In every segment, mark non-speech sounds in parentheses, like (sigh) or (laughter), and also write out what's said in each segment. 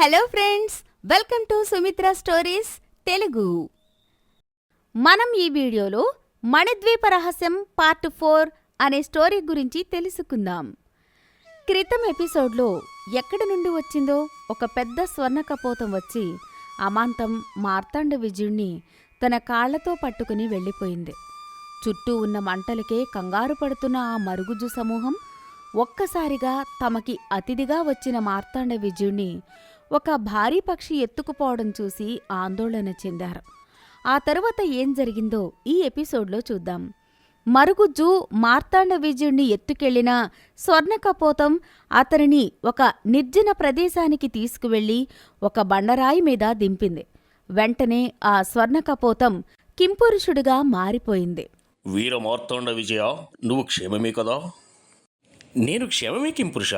Hello friends welcome to Sumitra stories Telugu మనం ఈ వీడియోలో మణిద్వీప రహస్యం పార్ట్ ఫోర్ అనే స్టోరీ గురించి తెలుసుకుందాం. క్రితం ఎపిసోడ్లో ఎక్కడి నుండి వచ్చిందో ఒక పెద్ద స్వర్ణ కపోతం వచ్చి అమాంతం మార్తాండ విజయుణ్ణి తన కాళ్ళతో పట్టుకుని వెళ్ళిపోయింది. చుట్టూ ఉన్న మంటలకే కంగారు పడుతున్న ఆ మరుగుజ్జు సమూహం ఒక్కసారిగా తమకి అతిథిగా వచ్చిన మార్తాండ విజయుణ్ణి ఒక భారీ పక్షి ఎత్తుకుపోవడం చూసి ఆందోళన చెందారు. ఆ తరువాత ఏం జరిగిందో ఈ ఎపిసోడ్లో చూద్దాం. మరుగుజ్జు మార్తాండ విజయుణ్ణి ఎత్తుకెళ్ళిన స్వర్ణకపోతం అతనిని ఒక నిర్జన ప్రదేశానికి తీసుకువెళ్ళి ఒక బండరాయి మీద దింపింది. వెంటనే ఆ స్వర్ణకపోతం కింపురుషుడిగా మారిపోయింది. వీర మార్తాండ విజయ నువ్వు క్షేమమే కదా? నేను క్షేమమే కింపురుష.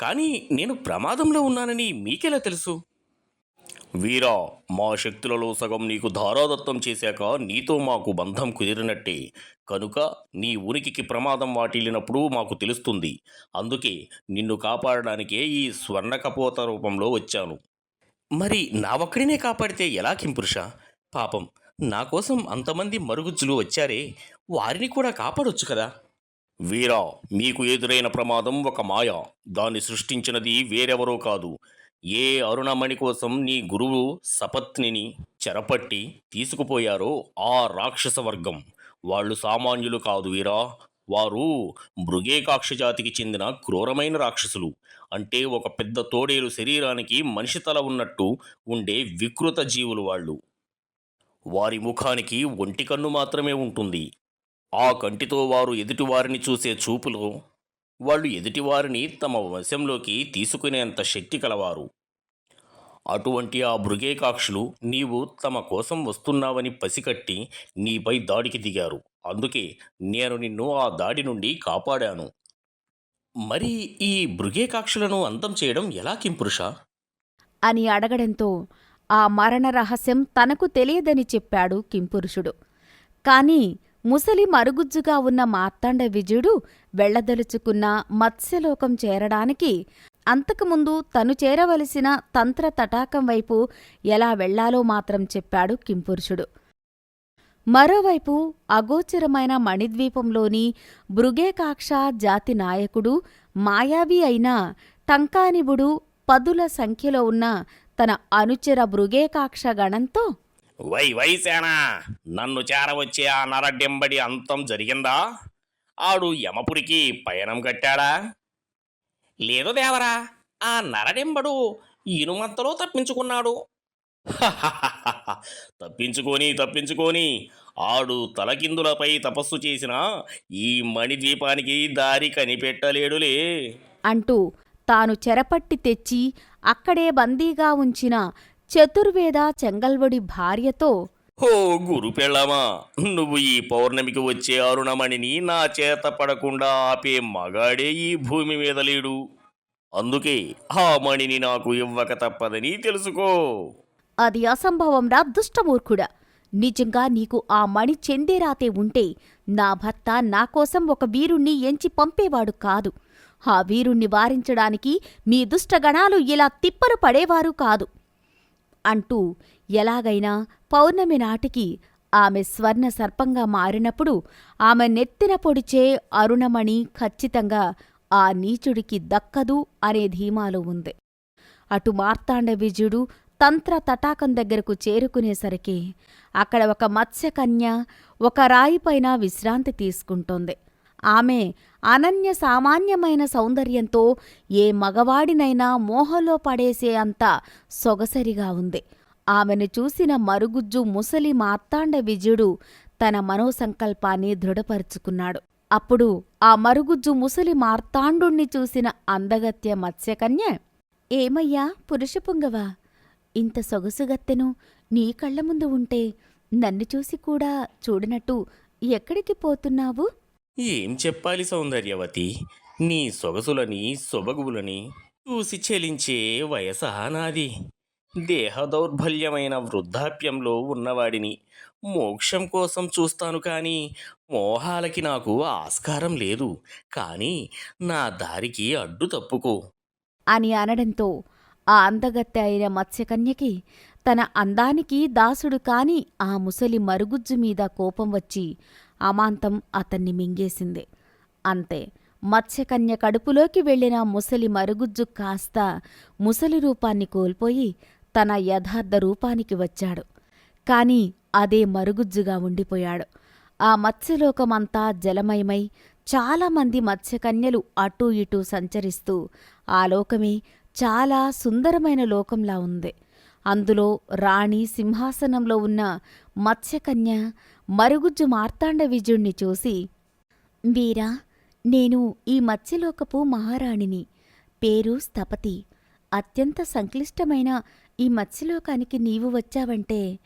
కానీ నేను ప్రమాదంలో ఉన్నానని మీకెలా తెలుసు? వీరా మా శక్తులలో సగం నీకు ధారాదత్తం చేశాక నీతో మాకు బంధం కుదిరినట్టే. కనుక నీ ఉనికికి ప్రమాదం వాటిల్లినప్పుడు మాకు తెలుస్తుంది. అందుకే నిన్ను కాపాడడానికే ఈ స్వర్ణకపోత రూపంలో వచ్చాను. మరి నా ఒక్కడినే కాపాడితే ఎలా కింపురుష పాపం నా కోసం అంతమంది మరుగుజ్జులు వచ్చారే. వారిని కూడా కాపాడొచ్చు కదా? వీరా మీకు ఎదురైన ప్రమాదం ఒక మాయ. దాన్ని సృష్టించినది వేరెవరో కాదు. ఏ అరుణమణి కోసం నీ గురువు సపత్నిని చెరపట్టి తీసుకుపోయారో ఆ రాక్షస వర్గం వాళ్ళు సామాన్యులు కాదు వీరా. వారు మృగేకాక్ష జాతికి చెందిన క్రూరమైన రాక్షసులు. అంటే ఒక పెద్ద తోడేలు శరీరానికి మనిషి తల ఉన్నట్టు ఉండే వికృత జీవులు వాళ్ళు. వారి ముఖానికి ఒంటి కన్ను మాత్రమే ఉంటుంది. ఆ కంటితో వారు ఎదుటివారిని చూసే చూపులో వాళ్ళు ఎదుటివారిని తమ వశంలోకి తీసుకునేంత శక్తి కలవారు. అటువంటి ఆ మృగేకాక్షులు నీవు తమ కోసం వస్తున్నావని పసికట్టి నీపై దాడికి దిగారు. అందుకే నేను నిన్ను ఆ దాడి నుండి కాపాడాను. మరి ఈ మృగేకాక్షులను అంతం చేయడం ఎలా కింపురుష అని అడగడంతో ఆ మరణ రహస్యం తనకు తెలియదని చెప్పాడు కింపురుషుడు. కానీ ముసలి మరుగుజ్జుగా ఉన్న మార్తాండ విజయుడు వెళ్ళదలుచుకున్న మత్స్యలోకం చేరడానికి అంతకుముందు తను చేరవలసిన తంత్ర తటాకం వైపు ఎలా వెళ్ళాలో మాత్రం చెప్పాడు కింపురుషుడు. మరోవైపు అగోచరమైన మణిద్వీపంలోని భృగేకాక్ష జాతి నాయకుడు మాయావి అయిన టంకానిబుడు పదుల సంఖ్యలో ఉన్న తన అనుచర భృగేకాక్ష గణంతో వై వైసేనా నన్ను చేరవచ్చే ఆ నరడెంబడి అంతం జరిగిందా? ఆడు యమపురికి పయనం కట్టాడా? లేదు దేవరా ఆ నరడెంబడు ఇనుమంతలో తప్పించుకున్నాడు. (laughs) తప్పించుకొని తప్పించుకొని ఆడు తలకిందులపై తపస్సు చేసిన ఈ మణిద్వీపానికి దారి కనిపెట్టలేడులే. అంటూ తాను చెరపట్టి తెచ్చి అక్కడే బందీగా ఉంచిన చతుర్వేద చెంగల్వడి భార్యతో ఓ గురు పెళ్ళామా నువ్వు ఈ పౌర్ణమికి వచ్చే అరుణమణిని నా చేత పడకుండా ఆపే మగాడే ఈ భూమి మీద లేడు. అందుకే ఆ మణిని నాకు ఇవ్వక తప్పదని తెలుసుకో. అది అసంభవంరా దుష్టమూర్ఖుడా. నిజంగా నీకు ఆ మణి చెందేరాతే ఉంటే నా భర్త నా కోసం ఒక వీరుణ్ణి ఎంచి పంపేవాడు కాదు. ఆ వీరుణ్ణి వారించడానికి మీ దుష్టగణాలు ఇలా తిప్పలు పడేవారు కాదు. అంటూ ఎలాగైనా పౌర్ణమి నాటికి ఆమె స్వర్ణ సర్పంగా మారినప్పుడు ఆమె నెత్తిన పొడిచే అరుణమణి ఖచ్చితంగా ఆ నీచుడికి దక్కదు అనే ధీమాలో ఉంది. అటు మార్తాండ విజయుడు తంత్ర తటాకం దగ్గరకు చేరుకునేసరికి అక్కడ ఒక మత్స్యకన్య ఒక రాయిపైన విశ్రాంతి తీసుకుంటోంది. ఆమె అనన్య సామాన్యమైన సౌందర్యంతో ఏ మగవాడినైనా మోహలో పడేసే అంత సొగసరిగా ఉంది. ఆమెను చూసిన మరుగుజ్జు ముసలి మార్తాండ విజయుడు తన మనోసంకల్పాన్ని దృఢపరుచుకున్నాడు. అప్పుడు ఆ మరుగుజ్జు ముసలి మార్తాండుణ్ణి చూసిన అందగత్య మత్స్యకన్య ఏమయ్యా పురుషపుంగవా ఇంత సొగసుగత్తెను నీ కళ్ళ ముందు ఉంటే నన్ను చూసి కూడా చూడనట్టు ఎక్కడికి పోతున్నావు? ఏం చెప్పాలి సౌందర్యవతి? నీ సొగసులని సొబగులని చూసి చెలించే వయసా నాది దేహ దౌర్బల్యమైన వృద్ధాప్యంలో ఉన్నవాడిని మోక్షం కోసం చూస్తాను కానీ మోహాలకి నాకు ఆస్కారం లేదు. కానీ నా దారికి అడ్డు తప్పుకో. అని అనడంతో ఆ అందగత్తె అయిన మత్స్యకన్యకి తన అందానికి దాసుడు కాని ఆ ముసలి మరుగుజ్జు మీద కోపం వచ్చి అమాంతం అతన్ని మింగేసింది. అంతే మత్స్యకన్య కడుపులోకి వెళ్ళిన ముసలి మరుగుజ్జు కాస్త ముసలి రూపాన్ని కోల్పోయి తన యథార్థ రూపానికి వచ్చాడు. కాని అదే మరుగుజ్జుగా ఉండిపోయాడు. ఆ మత్స్యలోకమంతా జలమయమై చాలామంది మత్స్యకన్యలు అటూ ఇటూ సంచరిస్తూ ఆ లోకమే చాలా సుందరమైన లోకంలా ఉంది. అందులో రాణి సింహాసనంలో ఉన్న మత్స్యకన్య మరుగుజ్జు మార్తాండ విజుణ్ణి చూసి వీరా నేను ఈ మత్స్యలోకపు మహారాణిని. పేరు స్థపతి. అత్యంత సంక్లిష్టమైన ఈ మత్స్యలోకానికి నీవు వచ్చావంటే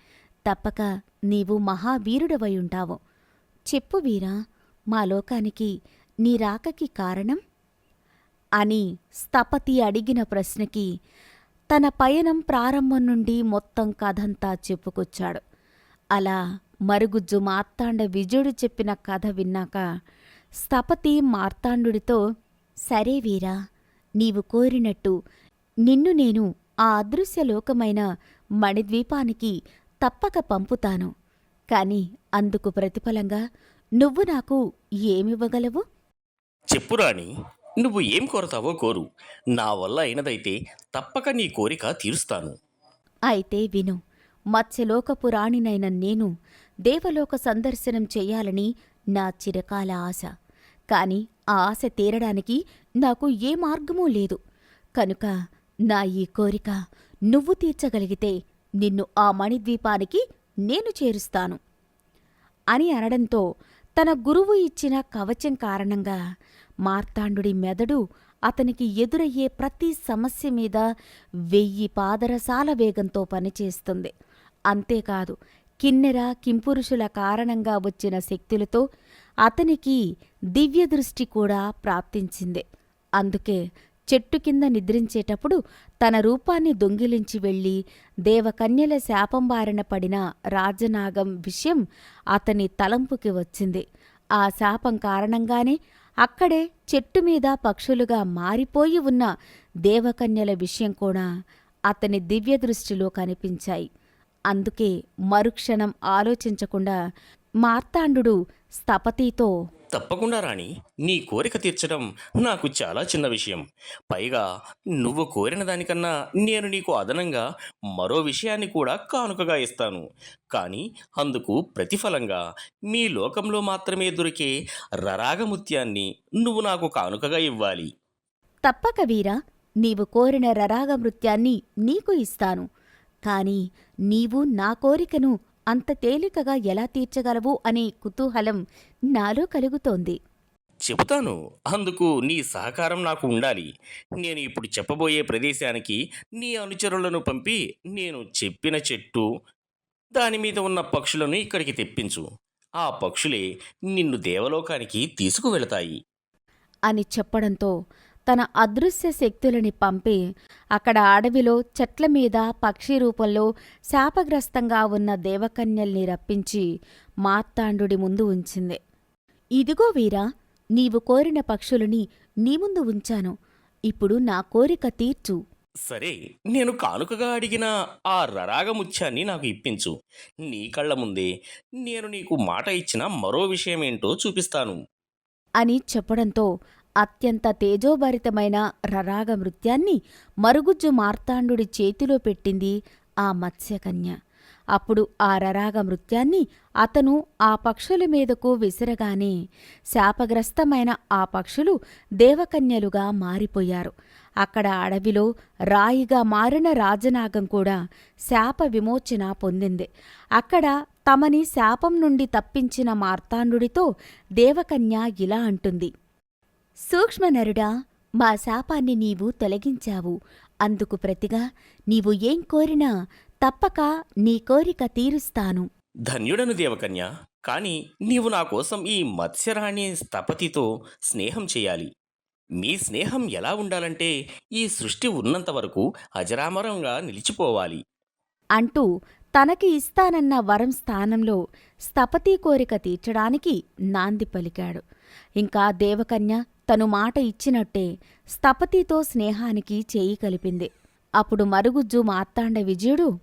తప్పక నీవు మహావీరుడవై ఉంటావు చెప్పు వీరా మా లోకానికి నీ రాకకి కారణం? అని స్థపతి అడిగిన ప్రశ్నకి తన పయనం ప్రారంభం నుండి మొత్తం కథంతా చెప్పుకొచ్చాడు. అలా మరుగుజ్జు మార్తాండ విజయుడు చెప్పిన కథ విన్నాక స్థపతి మార్తాండుడితో సరే వీరా నీవు కోరినట్టు నిన్ను నేను ఆ అదృశ్యలోకమైన మణిద్వీపానికి తప్పక పంపుతాను. కాని అందుకు ప్రతిఫలంగా నువ్వు నాకు ఏమివ్వగలవు? చెప్పురాణి నువ్వు ఏం కోరతావో కోరు. నా వల్ల అయినదైతే తప్పక నీ కోరిక తీరుస్తాను. అయితే విను మత్స్యలోకపు రాణినైన నేను దేవలోక సందర్శనం చేయాలని నా చిరకాల ఆశ. కాని ఆ ఆశ తీరడానికి నాకు ఏ మార్గమూ లేదు. కనుక నా ఈ కోరిక నువ్వు తీర్చగలిగితే నిన్ను ఆ మణిద్వీపానికి నేను చేరుస్తాను. అని అనడంతో తన గురువు ఇచ్చిన కవచం కారణంగా మార్తాండుడి మెదడు అతనికి ఎదురయ్యే ప్రతి సమస్య మీద వెయ్యి పాదరసాల వేగంతో పనిచేస్తుంది. అంతేకాదు కిన్నెర కింపురుషుల కారణంగా వచ్చిన శక్తులతో అతనికి దివ్యదృష్టి కూడా ప్రాప్తించింది. అందుకే చెట్టు కింద నిద్రించేటప్పుడు తన రూపాన్ని దొంగిలించి వెళ్ళి దేవకన్యల శాపం బారిన పడిన రాజనాగం విషయం అతని తలంపుకి వచ్చింది. ఆ శాపం కారణంగానే అక్కడే చెట్టు మీద పక్షులుగా మారిపోయి ఉన్న దేవకన్యల విషయం కూడా అతని దివ్యదృష్టిలో కనిపించాయి. అందుకే మరుక్షణం ఆలోచించకుండా మార్తాండు స్థపతితో తప్పకుండా రాణి. నీ కోరిక తీర్చడం నాకు చాలా చిన్న విషయం. పైగా నువ్వు కోరిన దానికన్నా నేను నీకు అదనంగా మరో విషయాన్ని కూడా కానుకగా ఇస్తాను. కానీ అందుకు ప్రతిఫలంగా మీ లోకంలో మాత్రమే దొరికే రరాగముత్యాన్ని నువ్వు నాకు కానుకగా ఇవ్వాలి. తప్పక వీరా. నీవు కోరిన రరాగ నృత్యాన్ని నీకు ఇస్తాను. కానీ నీవు నా కోరికను అంత తేలికగా ఎలా తీర్చగలవు అనే కుతూహలం నాలో కలుగుతోంది. చెబుతాను అందుకు నీ సహకారం నాకు ఉండాలి. నేను ఇప్పుడు చెప్పబోయే ప్రదేశానికి నీ అనుచరులను పంపి నేను చెప్పిన చెట్టు దాని మీద ఉన్న పక్షులను ఇక్కడికి తెప్పించు. ఆ పక్షులే నిన్ను దేవలోకానికి తీసుకువెళతాయి. అని చెప్పడంతో తన అదృశ్య శక్తులని పంపి అక్కడ అడవిలో చెట్ల మీద పక్షి రూపంలో శాపగ్రస్తంగా ఉన్న దేవకన్యల్ని రప్పించి మార్తాండుడి ముందు ఉంచింది. ఇదిగో వీరా నీవు కోరిన పక్షులని నీ ముందు ఉంచాను. ఇప్పుడు నా కోరిక తీర్చు. సరే నేను కానుకగా అడిగిన ఆ రరాగముత్యాన్ని నాకు ఇప్పించు. నీ కళ్ళ ముందే నేను నీకు మాట ఇచ్చిన మరో విషయమేంటో చూపిస్తాను. అని చెప్పడంతో అత్యంత తేజోభరితమైన రరాగ నృత్యాన్ని మరుగుజ్జు మార్తాండుడి చేతిలో పెట్టింది ఆ మత్స్యకన్య. అప్పుడు ఆ రరాగ నృత్యాన్ని అతను ఆ పక్షుల మీదకు విసిరగానే శాపగ్రస్తమైన ఆ పక్షులు దేవకన్యలుగా మారిపోయారు. అక్కడ అడవిలో రాయిగా మారిన రాజనాగం కూడా శాప విమోచన పొందింది. అక్కడ తమని శాపం నుండి తప్పించిన మార్తాండుడితో దేవకన్య ఇలా అంటుంది. సూక్ష్మనరుడా మా శాపాన్ని నీవు తొలగించావు. అందుకు ప్రతిగా నీవు ఏం కోరినా తప్పక నీ కోరిక తీరుస్తాను. ధన్యుడను దేవకన్య కానీ నీవు నా కోసం ఈ మత్స్యరాణి స్థపతితో స్నేహం చేయాలి. మీ స్నేహం ఎలా ఉండాలంటే ఈ సృష్టి ఉన్నంత వరకు అజరామరంగా నిలిచిపోవాలి. అంటూ తనకి ఇస్తానన్న వరం స్థానంలో స్థపతి కోరిక తీర్చడానికి నాంది పలికాడు. ఇంకా దేవకన్య తను మాట ఇచ్చినట్టే స్థపతితో స్నేహానికి చేయి కలిపింది. అప్పుడు మరుగుజ్జు మార్తాండ విజయుడు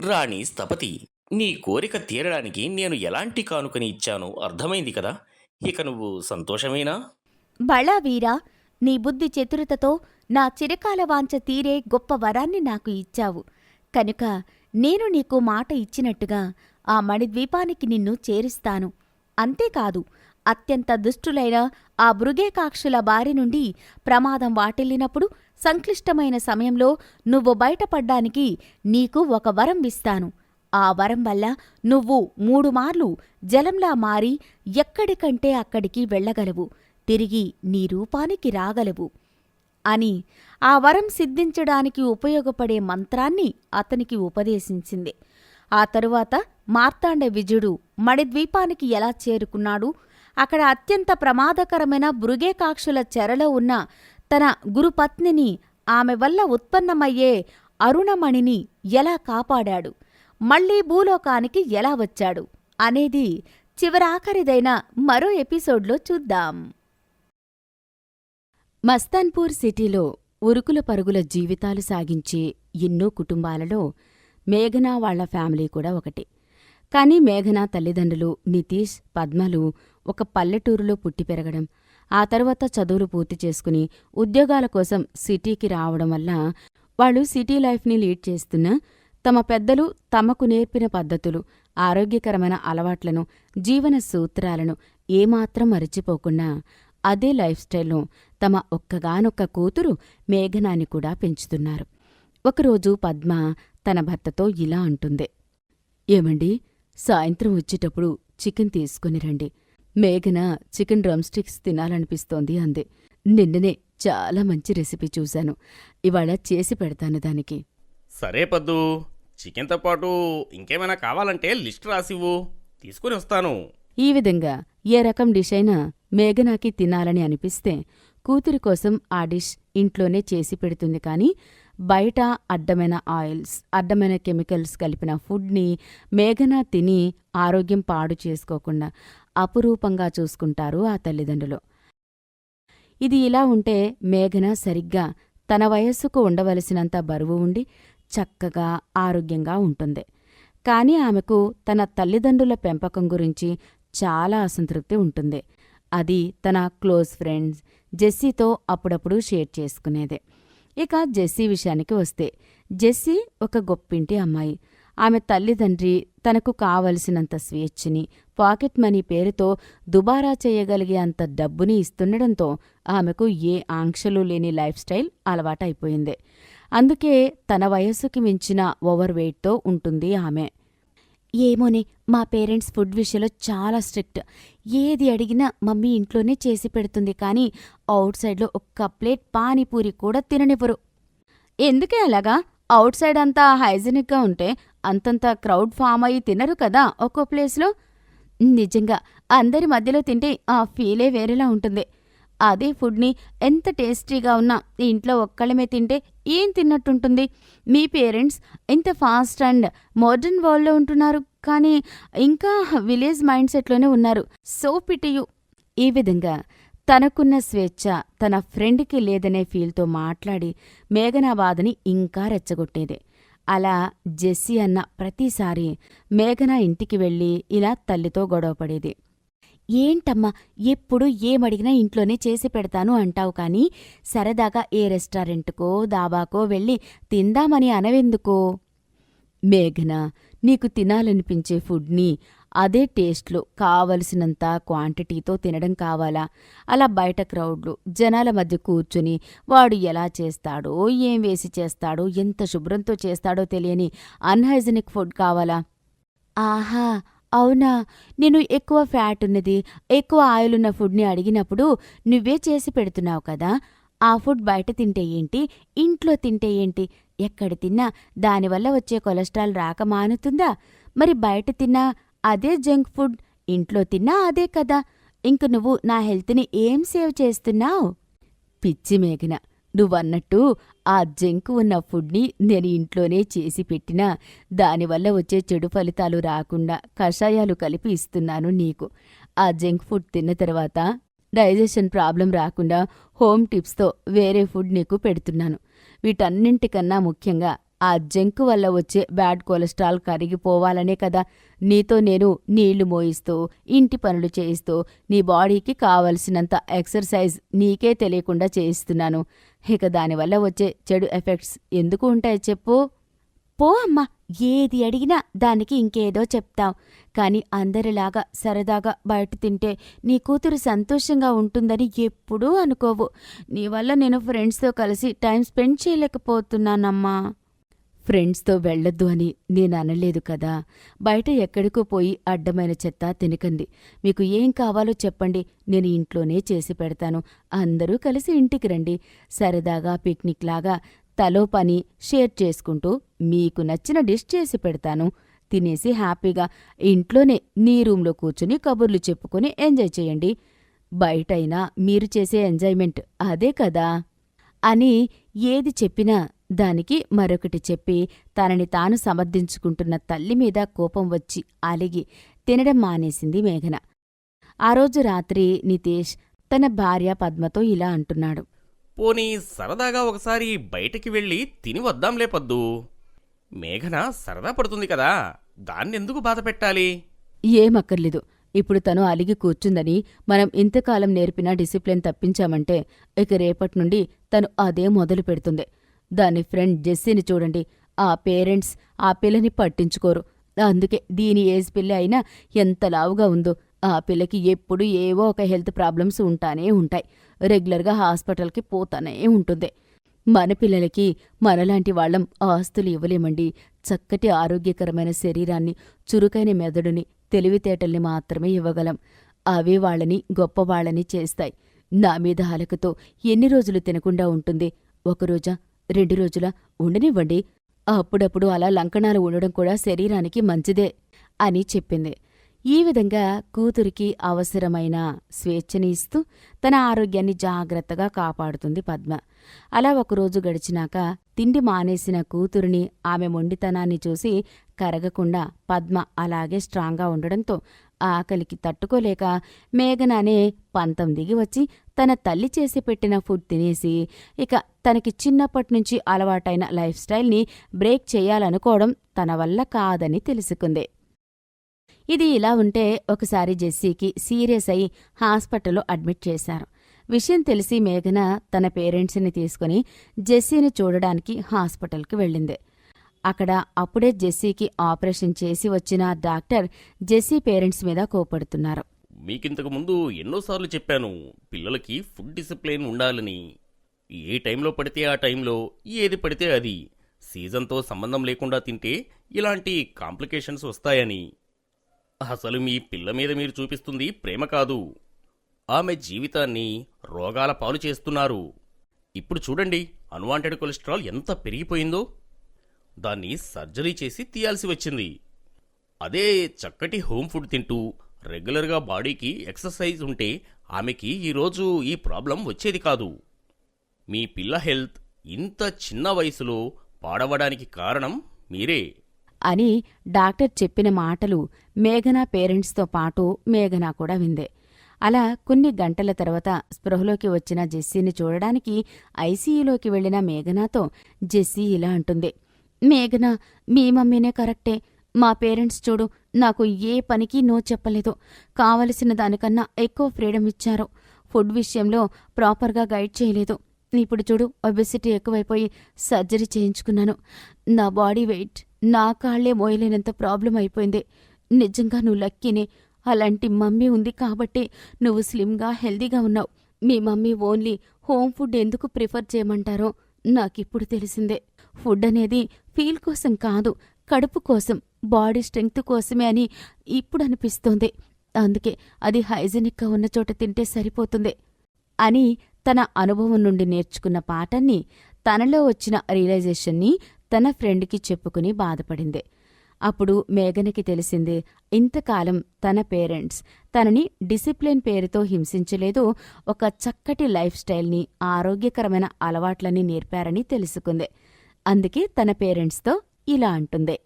రాణి స్థపతి నీ కోరిక తీరడానికి నేను ఎలాంటి కానుకని ఇచ్చానో అర్థమైంది కదా? ఇక నువ్వు సంతోషమేనా? బళా వీరా నీ బుద్ధి చతురతతో నా చిరకాల వాంచ తీరే గొప్ప వరాన్ని నాకు ఇచ్చావు. కనుక నేను నీకు మాట ఇచ్చినట్టుగా ఆ మణిద్వీపానికి నిన్ను చేరుస్తాను. అంతేకాదు అత్యంత దుష్టులైన ఆ భృగేకాక్షుల బారి నుండి ప్రమాదం వాటిల్లినప్పుడు సంక్లిష్టమైన సమయంలో నువ్వు బయటపడ్డానికి నీకు ఒక వరం ఇస్తాను. ఆ వరం వల్ల నువ్వు మూడు మార్లు జలంలా మారి ఎక్కడికంటే అక్కడికి వెళ్ళగలవు. తిరిగి నీ రూపానికి రాగలవు. అని ఆ వరం సిద్ధించడానికి ఉపయోగపడే మంత్రాన్ని అతనికి ఉపదేశించింది. ఆ తరువాత మార్తాండ విజుడు మణిద్వీపానికి ఎలా చేరుకున్నాడు? అక్కడ అత్యంత ప్రమాదకరమైన భృగేకాక్షుల చెరలో ఉన్న తన గురుపత్నిని ఆమె వల్ల ఉత్పన్నమయ్యే అరుణమణిని ఎలా కాపాడాడు? మళ్ళీ భూలోకానికి ఎలా వచ్చాడు? అనేది చివరాఖరిదైన మరో ఎపిసోడ్లో చూద్దాం. మస్తాన్పూర్ సిటీలో ఉరుకుల పరుగుల జీవితాలు సాగించే ఎన్నో కుటుంబాలలో మేఘనా వాళ్ళ ఫ్యామిలీ కూడా ఒకటి. కానీ మేఘనా తల్లిదండ్రులు నితీష్ పద్మలు ఒక పల్లెటూరులో పుట్టి పెరగడం ఆ తర్వాత చదువులు పూర్తి చేసుకుని ఉద్యోగాల కోసం సిటీకి రావడం వల్ల వాళ్ళు సిటీ లైఫ్ని లీడ్ చేస్తున్న తమ పెద్దలు తమకు నేర్పిన పద్ధతులు ఆరోగ్యకరమైన అలవాట్లను జీవన సూత్రాలను ఏమాత్రం మరిచిపోకుండా అదే లైఫ్ స్టైల్ను తమ ఒక్కగానొక్క కూతురు మేఘనాని కూడా పెంచుతున్నారు. ఒకరోజు పద్మ తన భర్తతో ఇలా అంటుంది. ఏమండి? సాయంత్రం వచ్చేటప్పుడు చికెన్ తీసుకుని రండి. మేఘన చికెన్ డ్రమ్ స్టిక్స్ తినాలనిపిస్తోంది అంది. నిన్ననే చాలా మంచి రెసిపీ చూశాను. ఇవాళ చేసి పెడతాను దానికి. సరే పద్దు. చికెన్తో పాటు ఇంకేమైనా కావాలంటే లిస్ట్ రాసివ్వు. తీసుకుని వస్తాను. ఈ విధంగా ఏ రకం డిష్ అయినా మేఘనాకి తినాలని అనిపిస్తే కూతురి కోసం ఆ డిష్ ఇంట్లోనే చేసి పెడుతుంది కానీ బయట అడ్డమైన ఆయిల్స్ అడ్డమైన కెమికల్స్ కలిపిన ఫుడ్ని మేఘన తిని ఆరోగ్యం పాడు చేసుకోకుండా అపురూపంగా చూసుకుంటారు ఆ తల్లిదండ్రులు. ఇది ఇలా ఉంటే మేఘన సరిగ్గా తన వయస్సుకు ఉండవలసినంత బరువు ఉండి చక్కగా ఆరోగ్యంగా ఉంటుంది. కాని ఆమెకు తన తల్లిదండ్రుల పెంపకం గురించి చాలా అసంతృప్తి ఉంటుంది. అది తన క్లోజ్ ఫ్రెండ్స్ జెస్సీతో అప్పుడప్పుడు షేర్ చేసుకునేదే. ఇక జెస్సీ విషయానికి వస్తే జెస్సీ ఒక గొప్పింటి అమ్మాయి. ఆమె తల్లిదండ్రి తనకు కావలసినంత స్వేచ్ఛని పాకెట్ మనీ పేరుతో దుబారా చేయగలిగే అంత డబ్బుని ఇస్తుండడంతో ఆమెకు ఏ ఆంక్షలు లేని లైఫ్ స్టైల్ అలవాటైపోయింది. అందుకే తన వయస్సుకి మించిన ఓవర్ వెయిట్తో ఉంటుంది ఆమె. ఏమోనే మా పేరెంట్స్ ఫుడ్ విషయంలో చాలా స్ట్రిక్ట్. ఏది అడిగినా మమ్మీ ఇంట్లోనే చేసి పెడుతుంది కానీ అవుట్ సైడ్లో ఒక్క ప్లేట్ పానీపూరి కూడా తిననివ్వరు. ఎందుకే అలాగా? అవుట్ సైడ్ అంతా హైజీనిక్గా ఉంటే అంతంత క్రౌడ్ ఫామ్ అయ్యి తినరు కదా ఒక్కో ప్లేస్లో? నిజంగా అందరి మధ్యలో తింటే ఆ ఫీలే వేరేలా ఉంటుంది. అదే ఫుడ్ని ఎంత టేస్టీగా ఉన్నా ఇంట్లో ఒక్కళ్ళమే తింటే ఏం తిన్నట్టుంటుంది? మీ పేరెంట్స్ ఇంత ఫాస్ట్ అండ్ మోడర్న్ వరల్డ్లో ఉంటున్నారు? కానీ ఇంకా విలేజ్ మైండ్ సెట్లోనే ఉన్నారు. సో పిటియు ఈ విధంగా తనకున్న స్వేచ్ఛ తన ఫ్రెండ్కి లేదనే ఫీల్తో మాట్లాడి మేఘనా బాధని ఇంకా రెచ్చగొట్టేదే. అలా జెస్సీ అన్న ప్రతిసారి మేఘన ఇంటికి వెళ్ళి ఇలా తల్లితో గొడవపడేది ఏంటమ్మా ఎప్పుడు ఏమడిగినా ఇంట్లోనే చేసి పెడతాను అంటావు కానీ సరదాగా ఏ రెస్టారెంట్కో దాబాకో వెళ్ళి తిందామని అనవెందుకో? మేఘన నీకు తినాలనిపించే ఫుడ్ని అదే టేస్ట్లో కావలసినంత క్వాంటిటీతో తినడం కావాలా? అలా బయట క్రౌడ్లు జనాల మధ్య కూర్చుని వాడు ఎలా చేస్తాడో ఏం వేసి చేస్తాడో ఎంత శుభ్రంతో చేస్తాడో తెలియని అన్హైజనిక్ ఫుడ్ కావాలా? ఆహా అవునా? నేను ఎక్కువ ఫ్యాట్ ఉన్నది ఎక్కువ ఆయిల్ ఉన్న ఫుడ్ని అడిగినప్పుడు నువ్వే చేసి పెడుతున్నావు కదా. ఆ ఫుడ్ బయట తింటే ఏంటి? ఇంట్లో తింటే ఏంటి? ఎక్కడ తిన్నా దానివల్ల వచ్చే కొలెస్ట్రాల్ రాక మానుతుందా? మరి బయట తిన్నా అదే జంక్ ఫుడ్ ఇంట్లో తిన్నా అదే కదా. ఇంక నువ్వు నా హెల్త్ని ఏం సేవ్ చేస్తున్నావు? పిచ్చి మేఘన నువ్వన్నట్టు ఆ జంకు ఉన్న ఫుడ్ని నేను ఇంట్లోనే చేసి పెట్టినా దానివల్ల వచ్చే చెడు ఫలితాలు రాకుండా కషాయాలు కలిపి ఇస్తున్నాను నీకు. ఆ జంక్ ఫుడ్ తిన్న తర్వాత డైజెషన్ ప్రాబ్లం రాకుండా హోమ్ టిప్స్తో వేరే ఫుడ్ నీకు పెడుతున్నాను. వీటన్నింటికన్నా ముఖ్యంగా ఆ జంక్ వల్ల వచ్చే బ్యాడ్ కొలెస్ట్రాల్ కరిగిపోవాలనే కదా. నీతో నేను నీళ్ళు మోయిస్తూ ఇంటి పనులు చేయిస్తూ నీ బాడీకి కావలసినంత ఎక్సర్సైజ్ నీకే తెలియకుండా చేయిస్తున్నాను. ఇక దానివల్ల వచ్చే చెడు ఎఫెక్ట్స్ ఎందుకు ఉంటాయి చెప్పు? పో అమ్మా ఏది అడిగినా దానికి ఇంకేదో చెప్తావు కాని అందరిలాగా సరదాగా బయట తింటే నీ కూతురు సంతోషంగా ఉంటుందని ఎప్పుడూ అనుకోవు. నీ వల్ల నేను ఫ్రెండ్స్తో కలిసి టైం స్పెండ్ చేయలేకపోతున్నానమ్మా. ఫ్రెండ్స్తో వెళ్ళొద్దు అని నేను అనలేదు కదా. బయట ఎక్కడికో పోయి అడ్డమైన చెత్త తినకండి. మీకు ఏం కావాలో చెప్పండి. నేను ఇంట్లోనే చేసి పెడతాను. అందరూ కలిసి ఇంటికి రండి. సరదాగా పిక్నిక్ లాగా తలో పని షేర్ చేసుకుంటూ మీకు నచ్చిన డిష్ చేసి పెడతాను. తినేసి హ్యాపీగా ఇంట్లోనే నీ రూంలో కూర్చుని కబుర్లు చెప్పుకొని ఎంజాయ్ చేయండి. బయటైనా మీరు చేసే ఎంజాయ్మెంట్ అదే కదా. అని ఏది చెప్పినా దానికి మరొకటి చెప్పి తనని తాను సమర్థించుకుంటున్న తల్లి మీద కోపం వచ్చి అలిగి తినడం మానేసింది మేఘన. ఆ రోజు రాత్రి నితేష్ తన భార్య పద్మతో ఇలా అంటున్నాడు. పోనీ సరదాగా ఒకసారి బయటికి వెళ్ళి తిని వద్దాంలే పద్దు. మేఘన సరదా పడుతుంది కదా దాన్నెందుకు బాధ పెట్టాలి? ఏమక్కర్లేదు. ఇప్పుడు తను అలిగి కూర్చుందని మనం ఇంతకాలం నేర్పిన డిసిప్లిన్ తప్పించామంటే ఇక రేపటి నుండి తను అదే మొదలు పెడుతుంది. దాని ఫ్రెండ్ జెస్సీని చూడండి. ఆ పేరెంట్స్ ఆ పిల్లని పట్టించుకోరు. అందుకే దీని ఏజ్ పిల్ల అయినా ఎంత లావుగా ఉందో. ఆ పిల్లకి ఎప్పుడు ఏవో ఒక హెల్త్ ప్రాబ్లమ్స్ ఉంటానే ఉంటాయి. రెగ్యులర్గా హాస్పిటల్కి పోతానే ఉంటుంది. మన పిల్లలకి మనలాంటి వాళ్ళం ఆస్తులు ఇవ్వలేమండి. చక్కటి ఆరోగ్యకరమైన శరీరాన్ని చురుకైన మెదడుని తెలివితేటల్ని మాత్రమే ఇవ్వగలం. అవే వాళ్ళని గొప్పవాళ్ళని చేస్తాయి. నా మీద హలకతో ఎన్ని రోజులు తినకుండా ఉంటుంది. ఒకరోజా రెండు రోజుల ఉండనివ్వండి. అప్పుడప్పుడు అలా లంకణాలు ఉండడం కూడా శరీరానికి మంచిదే అని చెప్పింది. ఈ విధంగా కూతురికి అవసరమైన స్వేచ్ఛని ఇస్తూ తన ఆరోగ్యాన్ని జాగ్రత్తగా కాపాడుతుంది పద్మ. అలా ఒకరోజు గడిచినాక తిండి మానేసిన కూతురిని ఆమె మొండితనాన్ని చూసి కరగకుండా పద్మ అలాగే స్ట్రాంగ్గా ఉండడంతో ఆకలికి తట్టుకోలేక మేఘనానే పంతం దిగి వచ్చి తన తల్లి చేసి పెట్టిన ఫుడ్ తినేసి ఇక తనకి చిన్నప్పటినుంచి అలవాటైన లైఫ్ స్టైల్ని బ్రేక్ చేయాలనుకోవడం తన వల్ల కాదని తెలుసుకుంది. ఇది ఇలా ఉంటే ఒకసారి జెస్సీకి సీరియస్ అయి హాస్పిటల్లో అడ్మిట్ చేశారు. విషయం తెలిసి మేఘన తన పేరెంట్స్ని తీసుకుని జెస్సీని చూడడానికి హాస్పిటల్కి వెళ్ళింది. అక్కడ అప్పుడే జెస్సీకి ఆపరేషన్ చేసి వచ్చిన డాక్టర్ జెస్సీ పేరెంట్స్ మీద కోపడుతున్నారు. మీకింతకు ముందు ఎన్నోసార్లు చెప్పాను పిల్లలకి ఫుడ్ డిసిప్లిన్ ఉండాలని. ఏ టైంలో పడితే ఆ టైంలో ఏది పడితే అది. సీజన్తో సంబంధం లేకుండా తింటే ఇలాంటి కాంప్లికేషన్స్ వస్తాయని. అసలు మీ పిల్ల మీద మీరు చూపిస్తుంది ప్రేమ కాదు. ఆమె జీవితాన్ని రోగాల పాలు చేస్తున్నారు. ఇప్పుడు చూడండి అన్వాంటెడ్ కొలెస్ట్రాల్ ఎంత పెరిగిపోయిందో. దాన్ని సర్జరీ చేసి తీయాల్సి వచ్చింది. అదే చక్కటి హోమ్ ఫుడ్ తింటూ రెగ్యులర్గా బాడీకి ఎక్సర్సైజ్ ఉంటే ఆమెకి ఈరోజు ఈ ప్రాబ్లం వచ్చేది కాదు. మీ పిల్ల హెల్త్ ఇంత చిన్న వయసులో పాడవడానికి కారణం మీరే. అని డాక్టర్ చెప్పిన మాటలు మేఘనా పేరెంట్స్తో పాటు మేఘనా కూడా విందే. అలా కొన్ని గంటల తర్వాత స్పృహలోకి వచ్చిన జెస్సీని చూడడానికి ఐసీయూలోకి వెళ్ళిన మేఘనాతో జెస్సీ ఇలా అంటుంది. మేఘన మీ మమ్మీనే కరెక్టే. మా పేరెంట్స్ చూడు నాకు ఏ పనికి నో చెప్పలేదు. కావలసిన దానికన్నా ఎక్కువ ఫ్రీడమ్ ఇచ్చారు. ఫుడ్ విషయంలో ప్రాపర్గా గైడ్ చేయలేదు. ఇప్పుడు చూడు ఒబెసిటీ ఎక్కువైపోయి సర్జరీ చేయించుకున్నాను. నా బాడీ వెయిట్ నా కాళ్ళే మోయలేనంత ప్రాబ్లం అయిపోయింది. నిజంగా నువ్వు లక్కీనే. అలాంటి మమ్మీ ఉంది కాబట్టి నువ్వు స్లిమ్గా హెల్దీగా ఉన్నావు. మీ మమ్మీ ఓన్లీ హోమ్ ఫుడ్ ఎందుకు ప్రిఫర్ చేయమంటారో నాకిప్పుడు తెలిసిందే. ఫుడ్ అనేది ఫీల్ కోసం కాదు కడుపు కోసం బాడీ స్ట్రెంగ్త్ కోసమే అని ఇప్పుడు అనిపిస్తోంది. అందుకే అది హైజెనిక్గా ఉన్న చోట తింటే సరిపోతుంది అని తన అనుభవం నుండి నేర్చుకున్న పాఠాన్ని తనలో వచ్చిన రియలైజేషన్ని తన ఫ్రెండ్కి చెప్పుకుని బాధపడింది. అప్పుడు మేఘనకి తెలిసింది ఇంతకాలం తన పేరెంట్స్ తనని డిసిప్లిన్ పేరుతో హింసించలేదు ఒక చక్కటి లైఫ్ స్టైల్ని ఆరోగ్యకరమైన అలవాట్లని నేర్పారని తెలుసుకుంది. అందుకే తన పేరెంట్స్తో ఇలా అంటుంది.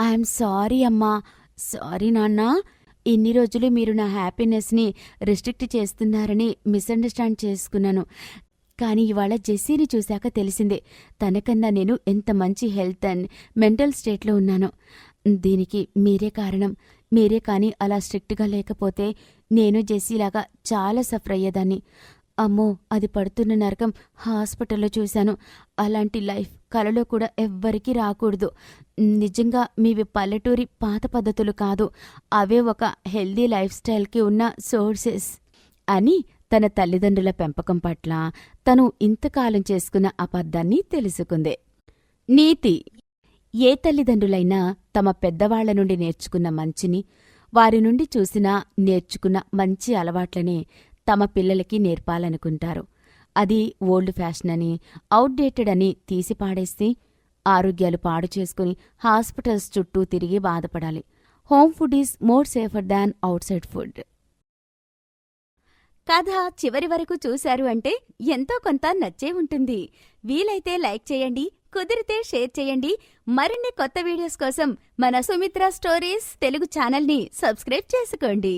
ఐఎమ్ సారీ అమ్మా సారీ నాన్నా. ఇన్ని రోజులు మీరు నా హ్యాపీనెస్ని రిస్ట్రిక్ట్ చేస్తున్నారని మిస్అండర్స్టాండ్ చేసుకున్నాను. కానీ ఇవాళ జెస్సీని చూశాక తెలిసిందే తనకన్నా నేను ఎంత మంచి హెల్త్ అండ్ మెంటల్ స్టేట్లో ఉన్నాను. దీనికి మీరే కారణం. మీరే కానీ అలా స్ట్రిక్ట్గా లేకపోతే నేను జెస్సీలాగా చాలా సఫర్ అయ్యేదాన్ని. అమ్మో అది పడుతున్న నరకం హాస్పిటల్లో చూశాను. అలాంటి లైఫ్ కలలో కూడా ఎవ్వరికీ రాకూడదు. నిజంగా మీవి పల్లెటూరి పాత పద్ధతులు కాదు. అవే ఒక హెల్దీ లైఫ్ స్టైల్కి ఉన్న సోర్సెస్. అని తన తల్లిదండ్రుల పెంపకం పట్ల తను ఇంతకాలం చేసుకున్న అబద్ధాన్ని తెలుసుకుంది. నీతి. ఏ తల్లిదండ్రులైనా తమ పెద్దవాళ్ళ నుండి నేర్చుకున్న మంచిని వారి నుండి చూసిన నేర్చుకున్న మంచి అలవాట్లనే తమ పిల్లలకి నేర్పాలనుకుంటారు. అది ఓల్డ్ ఫ్యాషన్ అని అవుట్డేటెడ్ అని తీసి పాడేస్తే ఆరోగ్యాలు పాడు చేసుకుని హాస్పిటల్స్ చుట్టూ తిరిగి బాధపడాలి. Home food is more safer than outside food. కథ చివరి వరకు చూశారు అంటే ఎంతో కొంత నచ్చే ఉంటుంది. వీలైతే లైక్ చేయండి కుదిరితే షేర్ చేయండి. మరిన్ని కొత్త వీడియోస్ కోసం మన సుమిత్ర స్టోరీస్ తెలుగు ఛానల్ని సబ్స్క్రైబ్ చేసుకోండి.